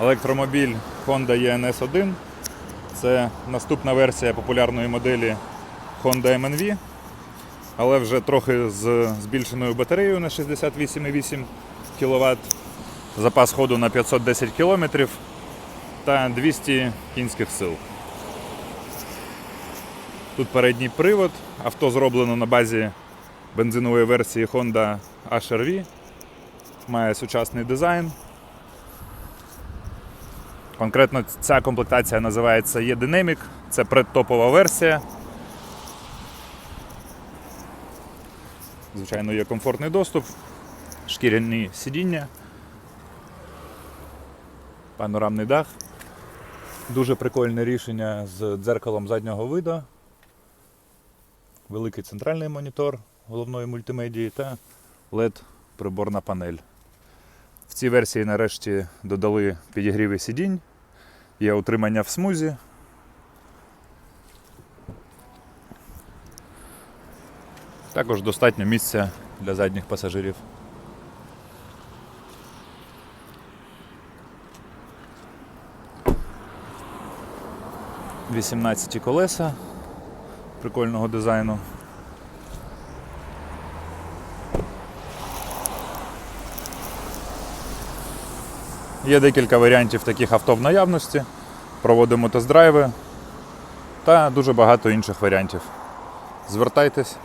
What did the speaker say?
електромобіль Honda ENS 1. Це наступна версія популярної моделі Honda MNV, але вже трохи з збільшеною батареєю на 68,8 кВт, запас ходу на 510 км та 200 кінських сил. Тут передній привод. Авто зроблено на базі бензинової версії Honda HR-V. Має сучасний дизайн. Конкретно ця комплектація називається E-Dynamic. Це предтопова версія. Звичайно, є комфортний доступ, шкіряні сидіння, панорамний дах. Дуже прикольне рішення з дзеркалом заднього виду. Великий центральний монітор головної мультимедії та LED приборна панель. В цій версії нарешті додали підігріви сидінь, є утримання в смузі. Також достатньо місця для задніх пасажирів. Вісімнадцяті колеса прикольного дизайну. Є декілька варіантів таких авто в наявності. Проводимо тест-драйви та дуже багато інших варіантів. Звертайтесь.